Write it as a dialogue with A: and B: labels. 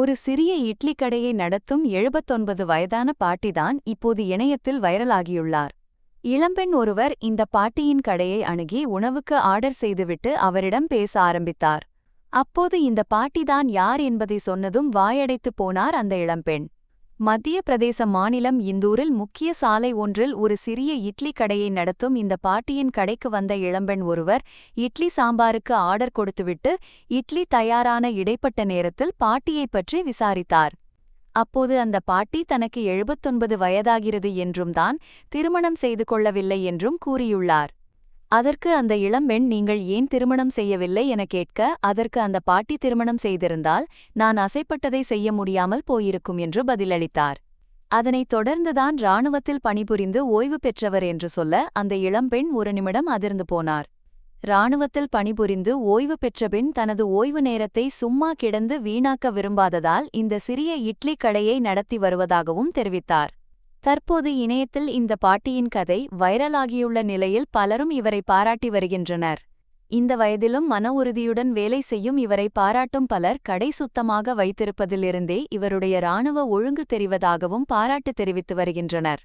A: ஒரு சிறிய இட்லி கடையை நடத்தும் எழுபத்தொன்பது வயதான பாட்டிதான் இப்போது இணையத்தில் வைரலாகியுள்ளார். இளம்பெண் ஒருவர் இந்த பாட்டியின் கடையை அணுகி உணவுக்கு ஆர்டர் செய்துவிட்டு அவரிடம் பேச ஆரம்பித்தார். அப்போது இந்த பாட்டிதான் யார் என்பதை சொன்னதும் வாயடைத்துப் போனார் அந்த இளம்பெண். மத்திய பிரதேச மாநிலம் இந்தூரில் முக்கிய சாலை ஒன்றில் ஒரு சிறிய இட்லி கடையை நடத்தும் இந்த பாட்டியின் கடைக்கு வந்த இளம்பெண் ஒருவர் இட்லி சாம்பாருக்கு ஆர்டர் கொடுத்துவிட்டு இட்லி தயாரான இடைப்பட்ட நேரத்தில் பாட்டியைப் பற்றி விசாரித்தார். அப்போது அந்த பாட்டி தனக்கு எழுபத்தொன்பது வயதாகிறது என்றும் தான் திருமணம் செய்து கொள்ளவில்லை என்றும் கூறியுள்ளார். அதற்கு அந்த இளம்பெண் நீங்கள் ஏன் திருமணம் செய்யவில்லை? என கேட்க அதற்கு அந்த பாட்டி திருமணம் செய்திருந்தால் நான் அசைப்பட்டதை செய்ய முடியாமல் போயிருக்கும் என்று பதிலளித்தார். அதனைத் தொடர்ந்துதான் இராணுவத்தில் பணிபுரிந்து ஓய்வு பெற்றவர் என்று சொல்ல அந்த இளம்பெண் ஒரு நிமிடம் அதிர்ந்து போனார். இராணுவத்தில் பணிபுரிந்து ஓய்வு பெற்றபின் தனது ஓய்வு நேரத்தை சும்மா கிடந்து வீணாக்க விரும்பாததால் இந்த சிறிய இட்லி கடையை நடத்தி வருவதாகவும் தெரிவித்தார். தற்போது இணையத்தில் இந்த பாட்டியின் கதை வைரலாகியுள்ள நிலையில் பலரும் இவரை பாராட்டி வருகின்றனர். இந்த வயதிலும் மன உறுதியுடன் வேலை செய்யும் இவரை பாராட்டும் பலர் கடை சுத்தமாக வைத்திருப்பதிலிருந்தே இவருடைய இராணுவ ஒழுங்கு தெரிவதாகவும் பாராட்டு தெரிவித்து வருகின்றனர்.